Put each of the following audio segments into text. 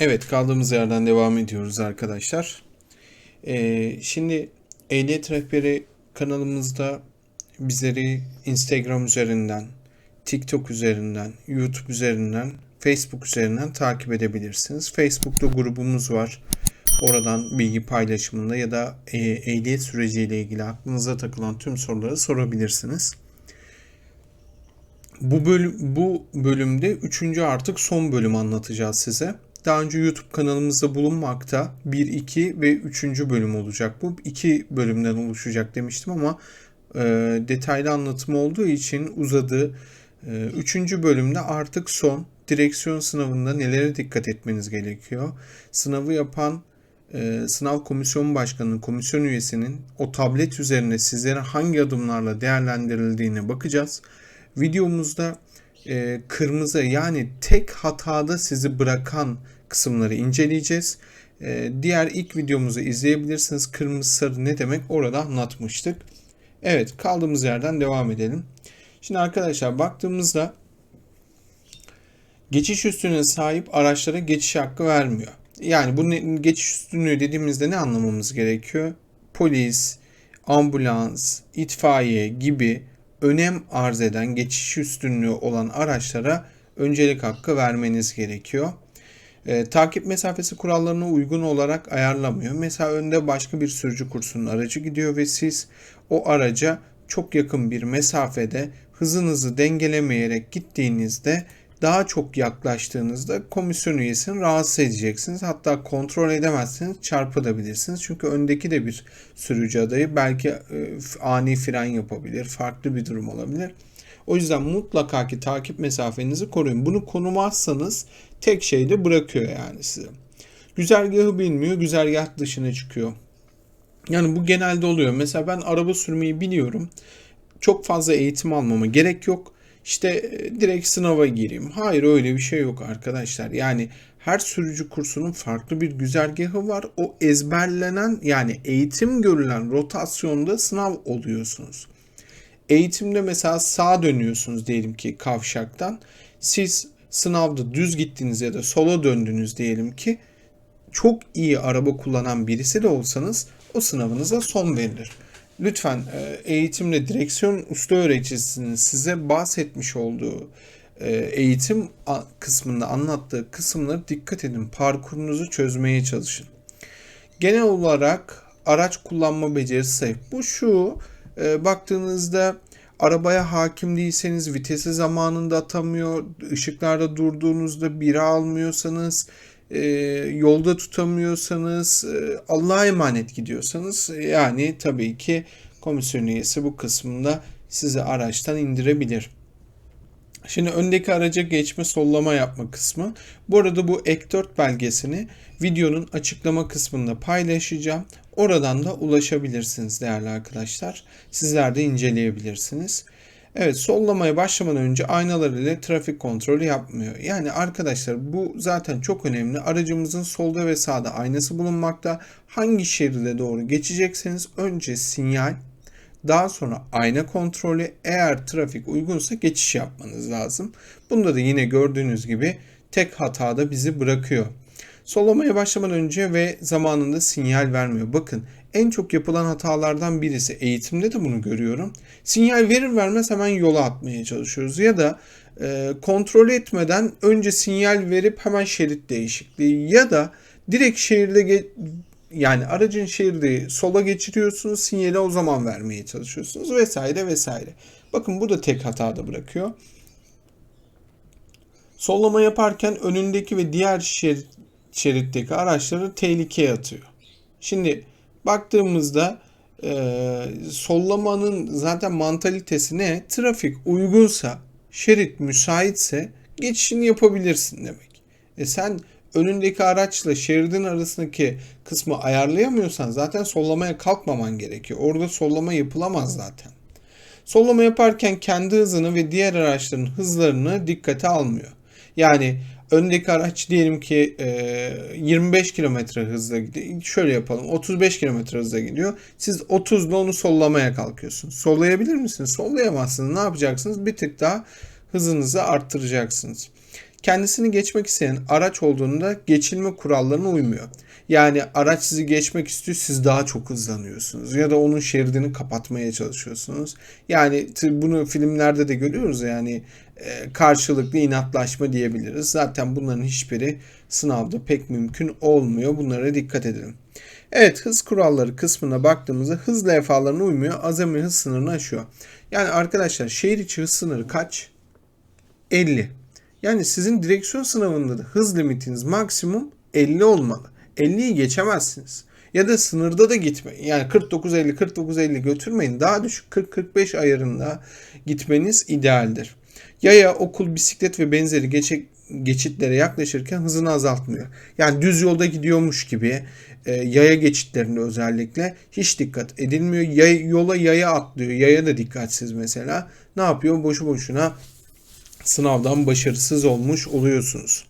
Evet kaldığımız yerden devam ediyoruz arkadaşlar. Ee, şimdi Ehliyet Rehberi kanalımızda bizleri Instagram üzerinden, TikTok üzerinden, YouTube üzerinden, Facebook üzerinden takip edebilirsiniz. Facebook'ta grubumuz var. Oradan bilgi paylaşımında ya da e, ehliyet süreciyle ilgili aklınıza takılan tüm soruları sorabilirsiniz. Bu bölüm bu bölümde üçüncü artık son bölüm anlatacağız size. Daha önce YouTube kanalımızda bulunmakta 1, 2 ve 3. bölüm olacak bu. 2 bölümden oluşacak demiştim ama e, detaylı anlatım olduğu için uzadı. E, üçüncü bölümde artık son direksiyon sınavında nelere dikkat etmeniz gerekiyor. Sınavı yapan e, sınav komisyon başkanının, komisyon üyesinin o tablet üzerine sizlere hangi adımlarla değerlendirildiğine bakacağız. Videomuzda e, kırmızı yani tek hatada sizi bırakan kısımları inceleyeceğiz. E, diğer ilk videomuzu izleyebilirsiniz. Kırmızı sarı ne demek orada anlatmıştık. Evet kaldığımız yerden devam edelim. Şimdi arkadaşlar baktığımızda geçiş üstüne sahip araçlara geçiş hakkı vermiyor. Yani bu geçiş üstünlüğü dediğimizde ne anlamamız gerekiyor? Polis, ambulans, itfaiye gibi önem arz eden geçiş üstünlüğü olan araçlara öncelik hakkı vermeniz gerekiyor. E, takip mesafesi kurallarına uygun olarak ayarlamıyor. Mesela önde başka bir sürücü kursunun aracı gidiyor ve siz o araca çok yakın bir mesafede hızınızı dengelemeyerek gittiğinizde daha çok yaklaştığınızda komisyon üyesini rahatsız edeceksiniz. Hatta kontrol edemezseniz çarpabilirsiniz. Çünkü öndeki de bir sürücü adayı belki e, ani fren yapabilir, farklı bir durum olabilir. O yüzden mutlaka ki takip mesafenizi koruyun. Bunu konumazsanız tek şeyde bırakıyor yani size. Güzergahı bilmiyor, güzergah dışına çıkıyor. Yani bu genelde oluyor. Mesela ben araba sürmeyi biliyorum. Çok fazla eğitim almama gerek yok işte e, direkt sınava gireyim. Hayır öyle bir şey yok arkadaşlar. Yani her sürücü kursunun farklı bir güzergahı var. O ezberlenen yani eğitim görülen rotasyonda sınav oluyorsunuz. Eğitimde mesela sağa dönüyorsunuz diyelim ki kavşaktan. Siz sınavda düz gittiniz ya da sola döndünüz diyelim ki çok iyi araba kullanan birisi de olsanız o sınavınıza son verilir lütfen e, eğitimle direksiyon usta öğreticisinin size bahsetmiş olduğu e, eğitim kısmında anlattığı kısımları dikkat edin. Parkurunuzu çözmeye çalışın. Genel olarak araç kullanma becerisi. Bu şu e, baktığınızda arabaya hakim değilseniz vitesi zamanında atamıyor, ışıklarda durduğunuzda biri almıyorsanız, e, yolda tutamıyorsanız, e, Allah'a emanet gidiyorsanız yani tabii ki komisyon üyesi bu kısmında sizi araçtan indirebilir. Şimdi öndeki araca geçme sollama yapma kısmı. Bu arada bu ek 4 belgesini videonun açıklama kısmında paylaşacağım. Oradan da ulaşabilirsiniz değerli arkadaşlar. Sizler de inceleyebilirsiniz. Evet sollamaya başlamadan önce aynalar ile trafik kontrolü yapmıyor. Yani arkadaşlar bu zaten çok önemli. Aracımızın solda ve sağda aynası bulunmakta. Hangi şeride doğru geçecekseniz önce sinyal daha sonra ayna kontrolü eğer trafik uygunsa geçiş yapmanız lazım. Bunda da yine gördüğünüz gibi tek hatada bizi bırakıyor. Sollamaya başlamadan önce ve zamanında sinyal vermiyor. Bakın en çok yapılan hatalardan birisi eğitimde de bunu görüyorum. Sinyal verir vermez hemen yola atmaya çalışıyoruz ya da e, kontrol etmeden önce sinyal verip hemen şerit değişikliği ya da direkt şehirde yani aracın şeridi sola geçiriyorsunuz sinyali o zaman vermeye çalışıyorsunuz vesaire vesaire. Bakın bu da tek hatada bırakıyor. Sollama yaparken önündeki ve diğer şerit, şeritteki araçları tehlikeye atıyor. Şimdi baktığımızda e, sollamanın zaten mantalitesi ne? Trafik uygunsa, şerit müsaitse geçişini yapabilirsin demek. E sen önündeki araçla şeridin arasındaki kısmı ayarlayamıyorsan zaten sollamaya kalkmaman gerekiyor. Orada sollama yapılamaz zaten. Sollama yaparken kendi hızını ve diğer araçların hızlarını dikkate almıyor. Yani öndeki araç diyelim ki 25 km hızla gidiyor. Şöyle yapalım 35 km hızla gidiyor. Siz 30 ile onu sollamaya kalkıyorsunuz. Sollayabilir misiniz? Sollayamazsınız. Ne yapacaksınız? Bir tık daha hızınızı arttıracaksınız. kendisini geçmek isteyen araç olduğunda geçilme kurallarına uymuyor. Yani araç sizi geçmek istiyor, siz daha çok hızlanıyorsunuz ya da onun şeridini kapatmaya çalışıyorsunuz. Yani bunu filmlerde de görüyoruz yani e, karşılıklı inatlaşma diyebiliriz. Zaten bunların hiçbiri sınavda pek mümkün olmuyor. Bunlara dikkat edelim. Evet hız kuralları kısmına baktığımızda hız levhalarına uymuyor. Azami hız sınırını aşıyor. Yani arkadaşlar şehir içi hız sınırı kaç? 50. Yani sizin direksiyon sınavında da hız limitiniz maksimum 50 olmalı. 50'yi geçemezsiniz. Ya da sınırda da gitmeyin. Yani 49-50 49-50 götürmeyin. Daha düşük 40-45 ayarında gitmeniz idealdir. Yaya, okul, bisiklet ve benzeri geçe, geçitlere yaklaşırken hızını azaltmıyor. Yani düz yolda gidiyormuş gibi e, yaya geçitlerinde özellikle hiç dikkat edilmiyor. Yay, yola yaya atlıyor. Yaya da dikkatsiz mesela. Ne yapıyor? Boşu boşuna sınavdan başarısız olmuş oluyorsunuz.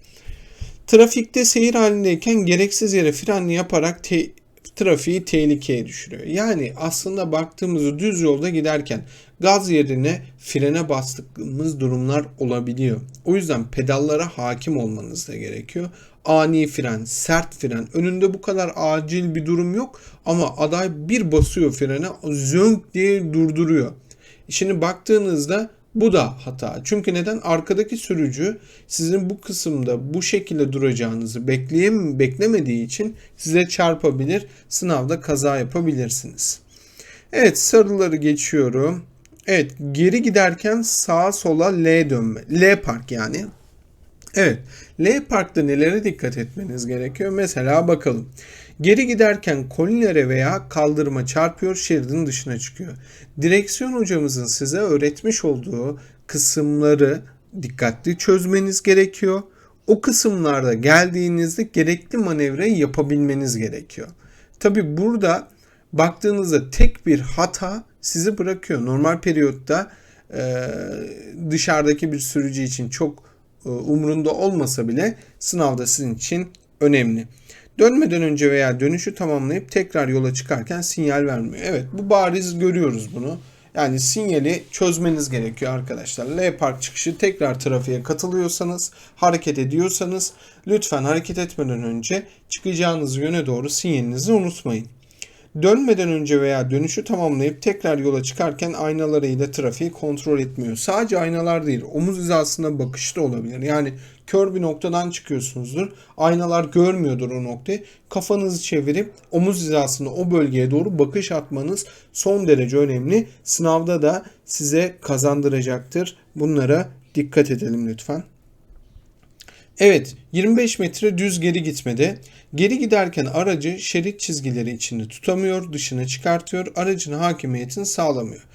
Trafikte seyir halindeyken gereksiz yere frenli yaparak te- trafiği tehlikeye düşürüyor. Yani aslında baktığımızda düz yolda giderken gaz yerine frene bastığımız durumlar olabiliyor. O yüzden pedallara hakim olmanız da gerekiyor. Ani fren, sert fren. Önünde bu kadar acil bir durum yok ama aday bir basıyor frene zönk diye durduruyor. Şimdi baktığınızda bu da hata. Çünkü neden? Arkadaki sürücü sizin bu kısımda bu şekilde duracağınızı bekleyem beklemediği için size çarpabilir. Sınavda kaza yapabilirsiniz. Evet sarıları geçiyorum. Evet geri giderken sağa sola L dönme. L park yani. Evet L parkta nelere dikkat etmeniz gerekiyor? Mesela bakalım. Geri giderken kolinlere veya kaldırıma çarpıyor, şeridin dışına çıkıyor. Direksiyon hocamızın size öğretmiş olduğu kısımları dikkatli çözmeniz gerekiyor. O kısımlarda geldiğinizde gerekli manevrayı yapabilmeniz gerekiyor. Tabi burada baktığınızda tek bir hata sizi bırakıyor. Normal periyotta e, dışarıdaki bir sürücü için çok e, umrunda olmasa bile sınavda sizin için önemli. Dönmeden önce veya dönüşü tamamlayıp tekrar yola çıkarken sinyal vermiyor. Evet bu bariz görüyoruz bunu. Yani sinyali çözmeniz gerekiyor arkadaşlar. L park çıkışı tekrar trafiğe katılıyorsanız, hareket ediyorsanız lütfen hareket etmeden önce çıkacağınız yöne doğru sinyalinizi unutmayın. Dönmeden önce veya dönüşü tamamlayıp tekrar yola çıkarken aynalarıyla trafiği kontrol etmiyor. Sadece aynalar değil, omuz hizasına bakış da olabilir. Yani kör bir noktadan çıkıyorsunuzdur. Aynalar görmüyordur o noktayı. Kafanızı çevirip omuz hizasına o bölgeye doğru bakış atmanız son derece önemli. Sınavda da size kazandıracaktır. Bunlara dikkat edelim lütfen. Evet 25 metre düz geri gitmede. Geri giderken aracı şerit çizgileri içinde tutamıyor, dışına çıkartıyor, aracın hakimiyetini sağlamıyor.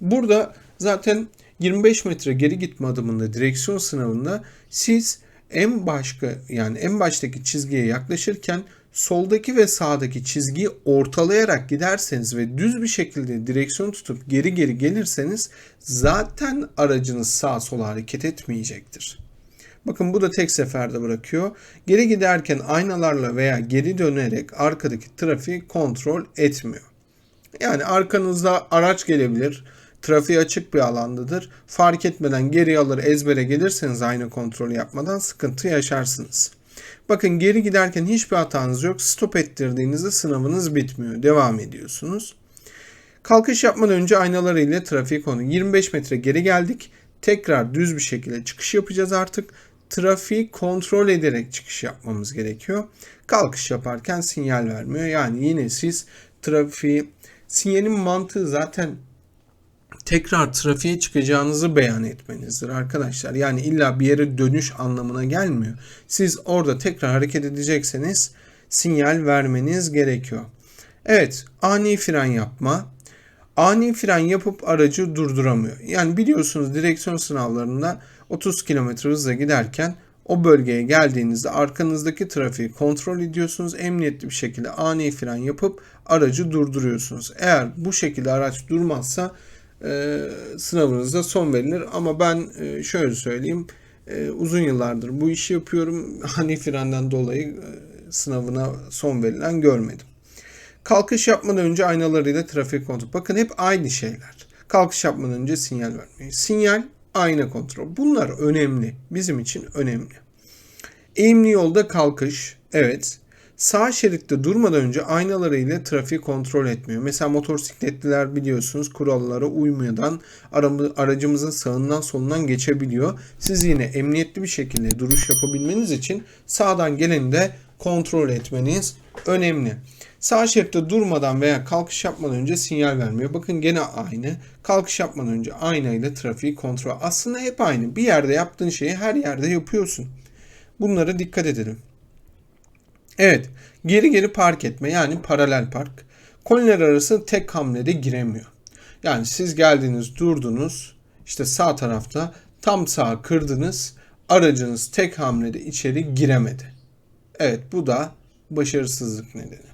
Burada zaten 25 metre geri gitme adımında direksiyon sınavında siz en başka yani en baştaki çizgiye yaklaşırken soldaki ve sağdaki çizgiyi ortalayarak giderseniz ve düz bir şekilde direksiyon tutup geri geri gelirseniz zaten aracınız sağa sola hareket etmeyecektir. Bakın bu da tek seferde bırakıyor. Geri giderken aynalarla veya geri dönerek arkadaki trafiği kontrol etmiyor. Yani arkanızda araç gelebilir. Trafiği açık bir alandadır. Fark etmeden geri alır ezbere gelirseniz aynı kontrolü yapmadan sıkıntı yaşarsınız. Bakın geri giderken hiçbir hatanız yok. Stop ettirdiğinizde sınavınız bitmiyor. Devam ediyorsunuz. Kalkış yapmadan önce aynalarıyla trafiği konu. 25 metre geri geldik. Tekrar düz bir şekilde çıkış yapacağız artık trafiği kontrol ederek çıkış yapmamız gerekiyor. Kalkış yaparken sinyal vermiyor. Yani yine siz trafiği sinyalin mantığı zaten tekrar trafiğe çıkacağınızı beyan etmenizdir arkadaşlar. Yani illa bir yere dönüş anlamına gelmiyor. Siz orada tekrar hareket edecekseniz sinyal vermeniz gerekiyor. Evet, ani fren yapma. Ani fren yapıp aracı durduramıyor. Yani biliyorsunuz direksiyon sınavlarında 30 km hızla giderken o bölgeye geldiğinizde arkanızdaki trafiği kontrol ediyorsunuz. Emniyetli bir şekilde ani fren yapıp aracı durduruyorsunuz. Eğer bu şekilde araç durmazsa e, sınavınızda son verilir. Ama ben e, şöyle söyleyeyim e, uzun yıllardır bu işi yapıyorum. Ani frenden dolayı e, sınavına son verilen görmedim. Kalkış yapmadan önce aynalarıyla trafik kontrol. Bakın hep aynı şeyler. Kalkış yapmadan önce sinyal vermeyi. Sinyal ayna kontrol. Bunlar önemli. Bizim için önemli. Eğimli yolda kalkış. Evet. Sağ şeritte durmadan önce aynalarıyla trafiği kontrol etmiyor. Mesela motosikletliler biliyorsunuz kurallara uymadan aracımızın sağından solundan geçebiliyor. Siz yine emniyetli bir şekilde duruş yapabilmeniz için sağdan geleni de kontrol etmeniz önemli. Sağ şeritte durmadan veya kalkış yapmadan önce sinyal vermiyor. Bakın gene aynı. Kalkış yapmadan önce aynayla trafiği kontrol. Aslında hep aynı. Bir yerde yaptığın şeyi her yerde yapıyorsun. Bunlara dikkat edelim. Evet, geri geri park etme yani paralel park. Koliler arası tek hamlede giremiyor. Yani siz geldiniz, durdunuz. işte sağ tarafta tam sağa kırdınız. Aracınız tek hamlede içeri giremedi. Evet, bu da başarısızlık nedeni.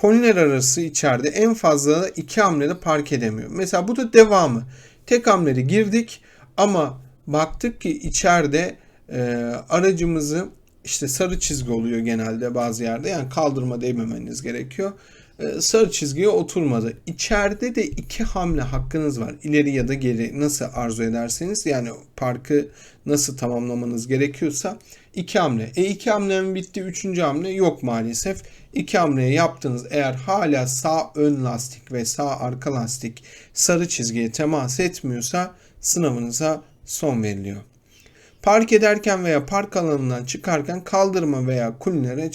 Koliler arası içeride en fazla iki hamlede park edemiyor. Mesela bu da devamı. Tek hamlede girdik ama baktık ki içeride e, aracımızı işte sarı çizgi oluyor genelde bazı yerde. Yani kaldırma değmemeniz gerekiyor. Ee, sarı çizgiye oturmadı. İçeride de iki hamle hakkınız var. İleri ya da geri nasıl arzu ederseniz yani parkı nasıl tamamlamanız gerekiyorsa iki hamle. E iki hamle bitti. Üçüncü hamle yok maalesef. İki hamleyi yaptınız. Eğer hala sağ ön lastik ve sağ arka lastik sarı çizgiye temas etmiyorsa sınavınıza son veriliyor. Park ederken veya park alanından çıkarken kaldırma veya konilere,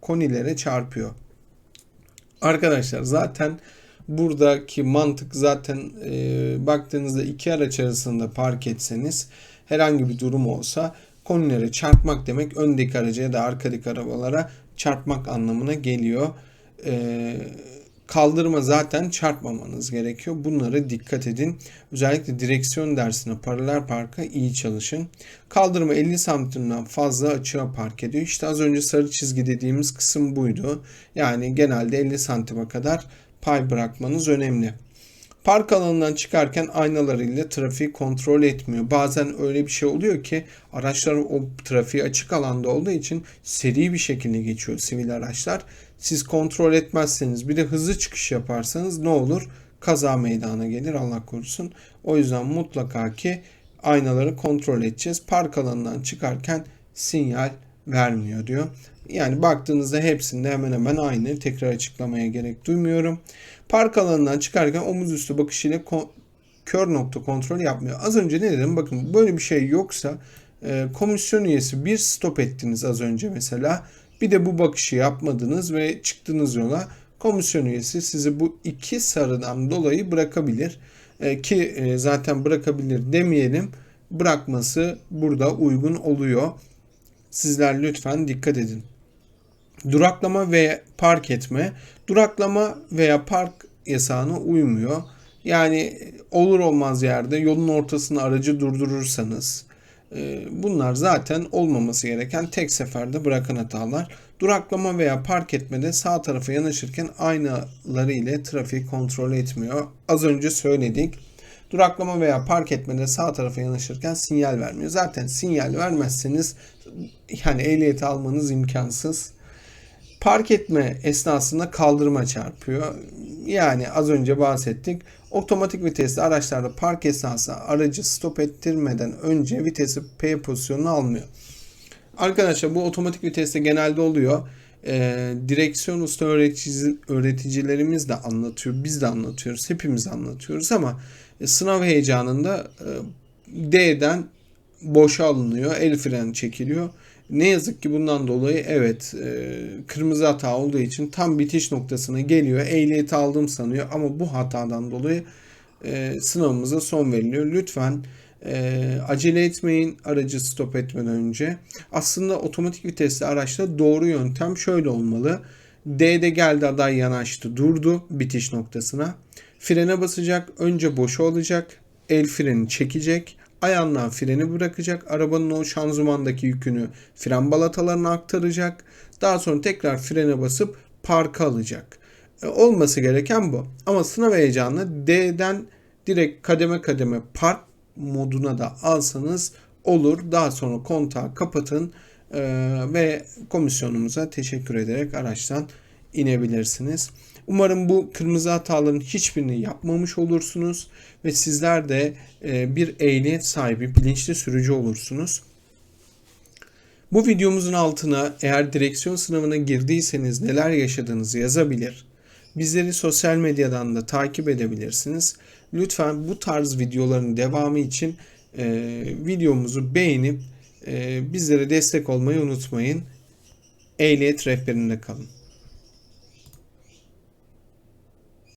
konilere çarpıyor. Arkadaşlar zaten buradaki mantık zaten e, baktığınızda iki araç arasında park etseniz herhangi bir durum olsa konilere çarpmak demek öndeki araca ya da arkadaki arabalara çarpmak anlamına geliyor. Eee kaldırma zaten çarpmamanız gerekiyor. Bunlara dikkat edin. Özellikle direksiyon dersine paralel parka iyi çalışın. Kaldırma 50 santimden fazla açığa park ediyor. İşte az önce sarı çizgi dediğimiz kısım buydu. Yani genelde 50 santime kadar pay bırakmanız önemli. Park alanından çıkarken aynalarıyla trafiği kontrol etmiyor. Bazen öyle bir şey oluyor ki araçlar o trafiği açık alanda olduğu için seri bir şekilde geçiyor sivil araçlar. Siz kontrol etmezseniz bir de hızlı çıkış yaparsanız ne olur? Kaza meydana gelir Allah korusun. O yüzden mutlaka ki aynaları kontrol edeceğiz. Park alanından çıkarken sinyal vermiyor diyor. Yani baktığınızda hepsinde hemen hemen aynı. Tekrar açıklamaya gerek duymuyorum. Park alanından çıkarken omuz üstü bakış ile kör nokta kontrol yapmıyor. Az önce ne dedim? Bakın böyle bir şey yoksa e, komisyon üyesi bir stop ettiniz az önce mesela. Bir de bu bakışı yapmadınız ve çıktınız yola. Komisyon üyesi sizi bu iki sarıdan dolayı bırakabilir. E, ki e, zaten bırakabilir demeyelim. Bırakması burada uygun oluyor. Sizler lütfen dikkat edin. Duraklama ve park etme. Duraklama veya park yasağına uymuyor. Yani olur olmaz yerde yolun ortasında aracı durdurursanız e, bunlar zaten olmaması gereken tek seferde bırakan hatalar. Duraklama veya park etmede sağ tarafa yanaşırken aynaları ile trafiği kontrol etmiyor. Az önce söyledik. Duraklama veya park etmede sağ tarafa yanaşırken sinyal vermiyor. Zaten sinyal vermezseniz yani ehliyeti almanız imkansız. Park etme esnasında kaldırma çarpıyor. Yani az önce bahsettik. Otomatik vitesli araçlarda park esnasında aracı stop ettirmeden önce vitesi P pozisyonunu almıyor. Arkadaşlar bu otomatik viteste genelde oluyor. Ee, direksiyon usta öğretici, öğreticilerimiz de anlatıyor. Biz de anlatıyoruz. Hepimiz anlatıyoruz ama e, sınav heyecanında e, D'den boşa alınıyor. El freni çekiliyor. Ne yazık ki bundan dolayı evet e, kırmızı hata olduğu için tam bitiş noktasına geliyor. Ehliyeti aldım sanıyor ama bu hatadan dolayı e, sınavımıza son veriliyor. Lütfen e, acele etmeyin aracı stop etmeden önce. Aslında otomatik vitesli araçta doğru yöntem şöyle olmalı. D'de geldi aday yanaştı durdu bitiş noktasına. Frene basacak önce boşa olacak. El freni çekecek ayağından freni bırakacak. Arabanın o şanzımandaki yükünü fren balatalarına aktaracak. Daha sonra tekrar frene basıp parka alacak. E, olması gereken bu. Ama sınav heyecanlı D'den direkt kademe kademe park moduna da alsanız olur. Daha sonra kontağı kapatın e, ve komisyonumuza teşekkür ederek araçtan inebilirsiniz. Umarım bu kırmızı hataların hiçbirini yapmamış olursunuz ve sizler de e, bir ehliyet sahibi, bilinçli sürücü olursunuz. Bu videomuzun altına eğer direksiyon sınavına girdiyseniz neler yaşadığınızı yazabilir. Bizleri sosyal medyadan da takip edebilirsiniz. Lütfen bu tarz videoların devamı için e, videomuzu beğenip e, bizlere destek olmayı unutmayın. Ehliyet rehberinde kalın.